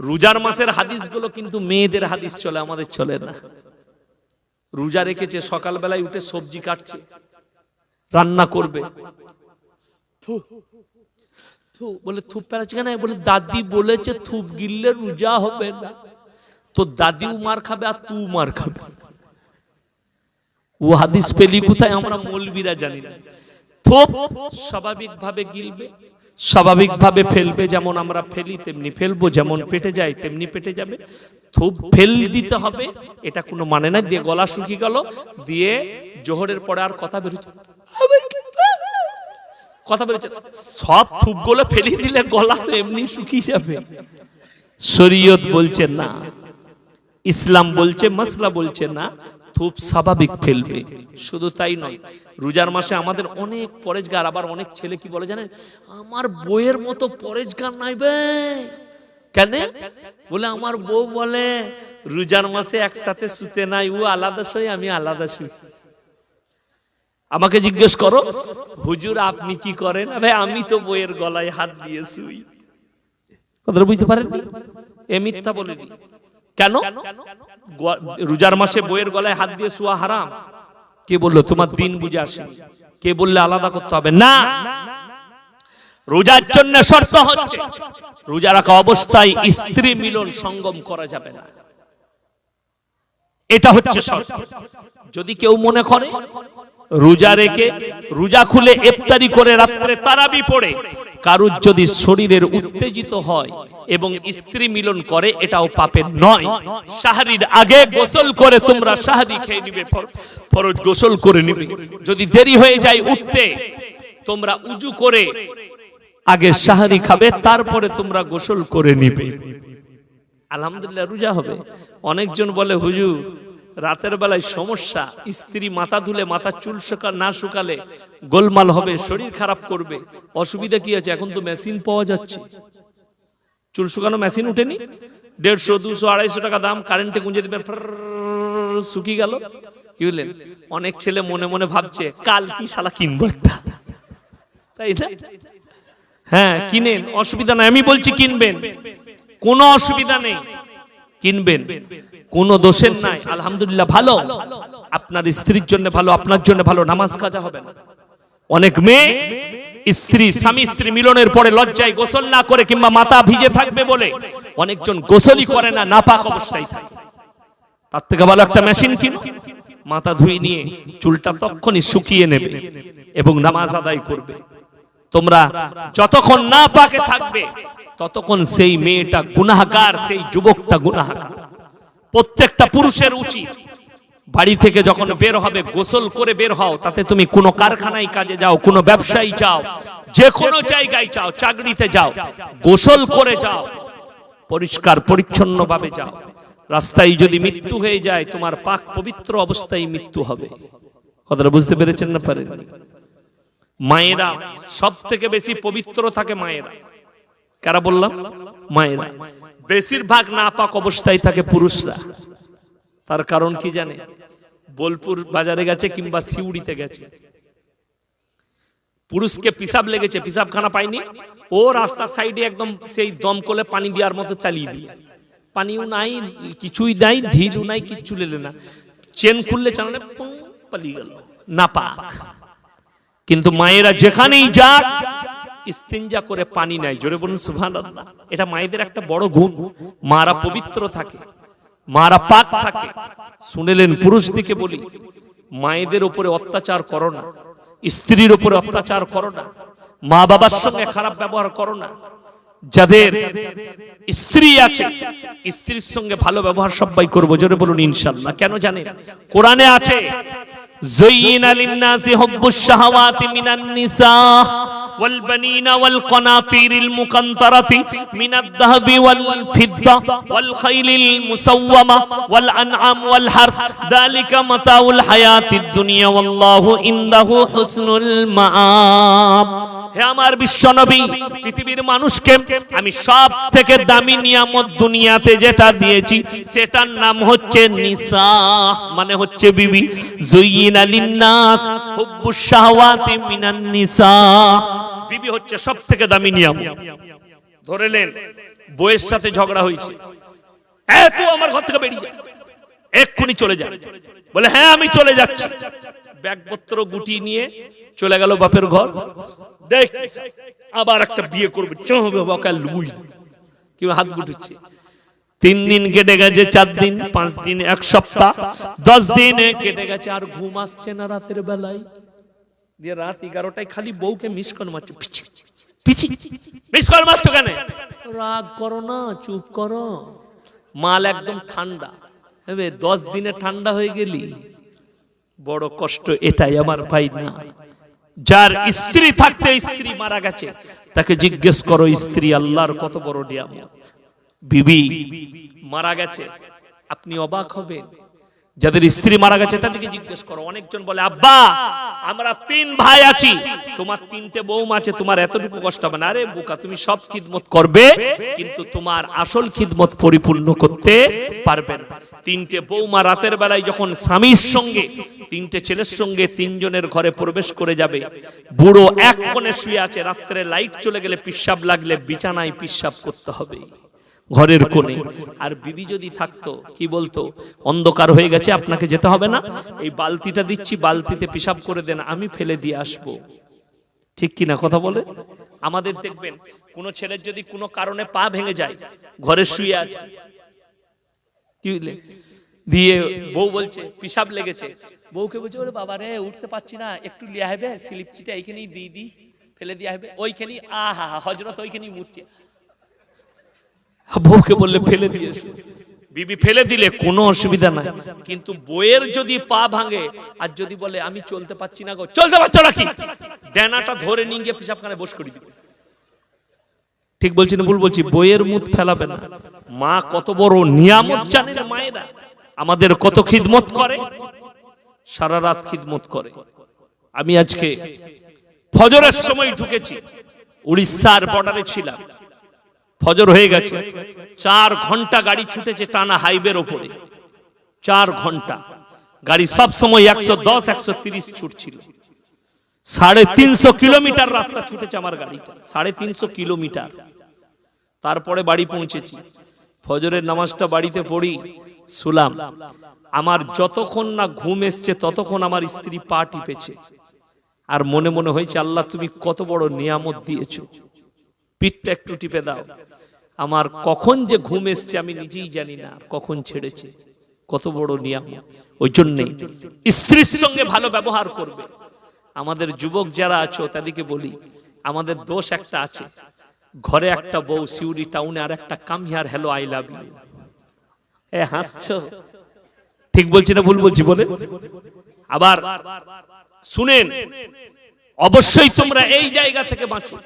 রোজার মাসের হাদিসগুলো কিন্তু মেয়েদের হাদিস চলে, আমাদের চলে না। রোজা রেখেছে, সকালবেলায় উঠে সবজি কাটছে, রান্না করবে। বলে থুপ পেলাচ্ছে কেন? বলে, দাদি বলেছে থুপ গিললে রোজা হবে না। তো দাদিও মার খাবে আর তুই মার খাবে। ও হাদিস পেলি কোথায়? আমরা মৌলবীরা জানি না। থোপ, স্বাভাবিকভাবে গিলবে। স্বাভাবিকভাবে ফেলবে যেমন আমরা ফেলি, তেমনি ফেলব, যেমন পেটে যায়, তেমনি পেটে যাবে। থুপ ফেল দিতে হবে, এটা কোনো মানে না, দিয়ে গলা শুকিয়ে গেল, দিয়ে জোহরের পরে আর কথা বেরোচ্ছে কথা বেরোচ্ছে সব থুপগুলো ফেলে দিলে গলা তো এমনি শুকিয়ে যাবে। শরীয়ত বলছে না, ইসলাম বলছে, মাসলা বলছে না থুপ স্বাভাবিক ফেলবে। শুধু তাই নয়, রোজার মাসে আমাদের অনেক পরেজগার আবার অনেক ছেলে কি বলে জানেন? আমার বইয়ের মতো পরেজগার নাই বে। কেন? বলে, আমার বউ বলে, রোজার মাসে একসাথে শুতে নাই, ও আলাদা শুই আমি আলাদা শুই। আমাকে জিজ্ঞেস করো, হুজুর, আপনি কি করেন? ভাই আমি তো বইয়ের গলায় হাত দিয়ে শুই। কথাটা বুঝতে পারেননি? এ মিথ্যা বলেনি। কেন? রোজার মাসে বইয়ের গলায় হাত দিয়ে শুয়া হারাম। কে বলল, তোমার দিন বুঝে আসে। কে বললে, আলাদা করতে হবে। না। রোজার জন্য শর্ত হচ্ছে, রোজা রাখা অবস্থায় স্ত্রী মিলন সঙ্গম করা যাবে না। এটা হচ্ছে শর্ত। যদি কেউ মনে করে, রোজা রেখে রোজা খুলে ইফতারি করে রাত্রে তারাবি পড়ে কারুর যদি শরীরের উত্তেজিত হয় এবং স্ত্রী মিলন করে, এটাও পাপের নয়। শাহরির আগে গোসল করে তোমরা সাহারি খেয়ে নিবে ফরজ গোসল করে নিবে। যদি দেরি হয়ে যায় উঠতে, তোমরা উজু করে আগে সাহারি খাবে, তারপরে তোমরা গোসল করে নিবে। আলহামদুলিল্লাহ, রোজা হবে। অনেকজন বলে, হুজুর রাতের বেলায় সমস্যা স্ত্রী মাথা ধুলে মাথা চুল শুকা না শুকালে গোলমাল হবে শরীর খারাপ করবে। অসুবিধা কি আছে? এখন তো মেশিন পাওয়া যাচ্ছে। চুল শুকানো মেশিন উঠেনি? দেড়শো দুশো আড়াইশো টাকা দাম কারেন্টে গুঁজে ফ্রররর, শুকিয়ে গেল। কি বললেন? অনেক ছেলে মনে মনে ভাবছে কাল কি শালা কিনবো একটা? তাই না? হ্যাঁ কিনেন অসুবিধা নাই। আমি বলছি কিনবেন। কোনো অসুবিধা নেই। কিনবেন, কোনো দোষের নাই, আলহামদুলিল্লাহ ভালো। আপনার স্ত্রীর জন্য ভালো, আপনার জন্য ভালো, নামাজ কাজা হবে না। অনেক মেয়ে স্ত্রী, স্বামী স্ত্রী মিলনের পরে লজ্জায় গোসল না করে কিংবা মাথা ভিজে থাকবে বলে অনেকজন গোসলই করে না, নাপাক অবস্থায় থাকে। তার থেকে ভালো একটা মেশিন কিনো। মাথা ধুয়ে নিয়ে চুলটা তখনই শুকিয়ে নেবে এবং নামাজ আদায় করবে। তোমরা যতক্ষণ না পাকে থাকবে ততক্ষণ সেই মেয়েটা গুনাহগার, সেই যুবকটা গুনাহগার। প্রত্যেকটা পুরুষের উচিত। বাড়ি থেকে যখন বের হবে, গোসল করে বের হও, তাতে তুমি কোনো কারখানায় কাজে যাও, কোনো ব্যবসায়ী যাও যে কোনো জায়গায় যাও, চাকরিতে যাও, গোসল করে যাও, পরিষ্কার পরিচ্ছন্ন ভাবে যাও। রাস্তায় যদি মৃত্যু হয়ে যায়, তোমার পাক পবিত্র অবস্থায় মৃত্যু হবে। কথাটা বুঝতে পেরেছেন না পারেন মায়েরা সব থেকে বেশি পবিত্র থাকে মায়েরা। কারা বললাম? মায়েরা। বেশিরভাগ নাপাক অবস্থায় থাকে পুরুষরা। তার কারণ কি জানে? বোলপুর বাজারে গেছে কিংবা সিউড়িতে গেছে। পুরুষকে পিসাব লেগেছে পিসাবখানা পায়নি। ও রাস্তার সাইডে একদম সেই দমকলে পানি দেওয়ার মতো চালিয়ে দিয়ে পানিও নাই, কিছুই নাই, ঢিলও নাই, কিচ্ছু লেলে না। চেন খুললে চালানে পালিয়ে গেল। নাপাক। কিন্তু মায়েরা যেখানেই যাক ইস্তিনজা করে পানি নাই জোরে বলুন, সুবহানাল্লাহ। এটা মায়েদের একটা বড় গুণ। মারা পবিত্র থাকে, মারা পাক থাকে। শুনেলেন পুরুষ দিকে বলি, মায়েদের উপরে অত্যাচার করো না, স্ত্রীর উপরে অত্যাচার করো না মা বাবার সঙ্গে খারাপ ব্যবহার করো না। যাদের স্ত্রী আছে, স্ত্রীর সঙ্গে ভালো ব্যবহার সবাই করব, জোরে বলুন, ইনশাল্লাহ। কেন জানেন? কোরআনে আছে زين للناس حب الشهوات من النساء والبنين والقناطير المقنطرة من الذهب والفضة والخيل المسومة والأنعام والحرث ذلك متاع الحياة الدنيا والله عنده حسن المآب হে আমার বিশ্বনবী পৃথিবীর মানুষকে আমি সব থেকে দামি নিয়ামত দুনিয়াতে যেটা দিয়েছি, সেটার নাম হচ্ছে নিসা মানে হচ্ছে বিবি। জুইয়িনা লিন্নাস হুব্বুশ শাহওয়াতি মিনান নিসা। বিবি হচ্ছে সব থেকে দামি নিয়ামত। ধরেলেন বউয়ের সাথে ঝগড়া হয়েছে। এ, তুই আমার ঘর থেকে বেরিয়ে এক্ষুনি চলে যা। বলে হ্যাঁ আমি চলে যাচ্ছি। ব্যাগপত্র গুটি নিয়ে চলে গেল বাপের ঘর। দেখ, আবার একটা বিয়ে করবে। চহবে বকাল বুঝ কেউ হাত গুটুচ্ছে তিন দিন কেটে গেছে, চার দিন, পাঁচ দিন, এক সপ্তাহ, দশ দিন কেটে গেছে, আর ঘুম আসছে না রাতের বেলায়। দিয়ে রাত এগারোটায় খালি বউকে মিস কল মারছে। পিছি পিছি মিস কল মারছো কেন? রাগ করো না, চুপ করো। মাল একদম ঠান্ডা। হবে দশ দিনে ঠান্ডা হয়ে গেলি। বড় কষ্ট এটাই আমার ভাই না। যার স্ত্রী থাকতে স্ত্রী মারা গেছে, তাকে জিজ্ঞেস করো, স্ত্রী, আল্লাহর কত বড় নিয়ামত? বিবি, মারা গেছে। আপনি অবাক হবেন। যাদের স্ত্রী মারা গেছে, তাদেরকে জিজ্ঞেস করো। অনেকজন বলে, আব্বা, আমরা তিন ভাই আছি। তোমার তিনটে বৌমা আছে, তোমার এতটুকু কষ্ট হবে না। আরে বোকা, তুমি সব খিদমত করবে, কিন্তু তোমার আসল খিদমত পরিপূর্ণ করতে পারবে না। তিনটে বৌমা রাতের বেলায় যখন স্বামীর সঙ্গে, তিনটে ছেলের সঙ্গে তিনজনের ঘরে প্রবেশ করে যাবে, বুড়ো এক কোণে শুয়ে আছে, রাত্রে লাইট চলে গেলে পিসাব লাগলে বিছানায় পিসাব করতে হবে। ঘরের কোণে। আর বিবি যদি থাকতো কি বলতো? অন্ধকার হয়ে গেছে আপনাকে যেতে হবে না। এই বালতিটা দিচ্ছি বালতিতে পিসাব করে দেন আমি ফেলে দিয়ে আসব। ঠিক কি না কথা বলে? আমাদের দেখবেন কোনো ছেলের যদি কোনো কারণে পা ভেঙে যায় ঘরে শুয়ে আছে। কি বুঝলে? দিয়ে বউ বলছে পিসাব লেগেছে। বউকে বলছে ওরে বাবা রে উঠতে পারছি না একটু লিয়া হবে স্লিপ চিটা এইখানেই দিয়ে দি ফেলে দিয়া হবে ওইখানেই আহা হজরত ওইখানেই মুচ্ছে। বউকে বললে ফেলে দিয়েছে বিবি ফেলে দিলে কোনো অসুবিধা নাই। কিন্তু বইয়ের যদি পা ভাঙে আর যদি বলে আমি চলতে পারছি না গো। চলতে পারছ নাকি? ডেনাটা ধরে নিয়ে গিয়ে পিসাবখানে বস করি দিবে। ঠিক বলছি না ভুল বলছি? বইয়ের মুখ ফেলাবে না। মা কত বড় নিয়ামত জানে না মায়েরা। আমাদের কত খিদমত করে সারা রাত খিদমত করে। আমি আজকে ফজরের সময় ঢুকেছি উড়িষ্যার বর্ডারে ছিলাম। ফজর হয়ে গেছে। চার ঘণ্টা গাড়ি ছুটেছে টানা হাইওয়ের ওপরে। চার ঘণ্টা। গাড়ি সব সময় একশো দশ, একশো তিরিশ ছুটছিল। সাড়ে তিনশো কিলোমিটার রাস্তা ছুটেছে আমার গাড়িটা। সাড়ে তিনশো কিলোমিটার। তারপরে বাড়ি পৌঁছেছি। ফজরের নামাজটা বাড়িতে পড়ি, শুলাম। আমার যতক্ষণ না ঘুম এসছে, ততক্ষণ আমার স্ত্রী পা টিপেছে। আর মনে মনে হয়েছে, আল্লাহ তুমি কত বড় নিয়ামত দিয়েছ। পিঠটা একটু টিপে দাও। আমার কখন যে ঘুম এসছে আমি নিজেই জানি না, কখন ছেড়েছে। কত বড় নিয়ম ওই জন্যে স্ত্রীর সঙ্গে ভালো ব্যবহার করবে। আমাদের যুবক যারা আছো, তাদেরকে বলি, আমাদের দোষ একটা আছে। ঘরে একটা বউ সিউড়ি টাউনে আর একটা কামিয়ার হ্যালো আই লাভ ইউ এ, হাসছো? ঠিক বলছি না ভুল বলছি বলে? আবার শুনেন, অবশ্যই তোমরা এই জায়গা থেকে বাঁচো।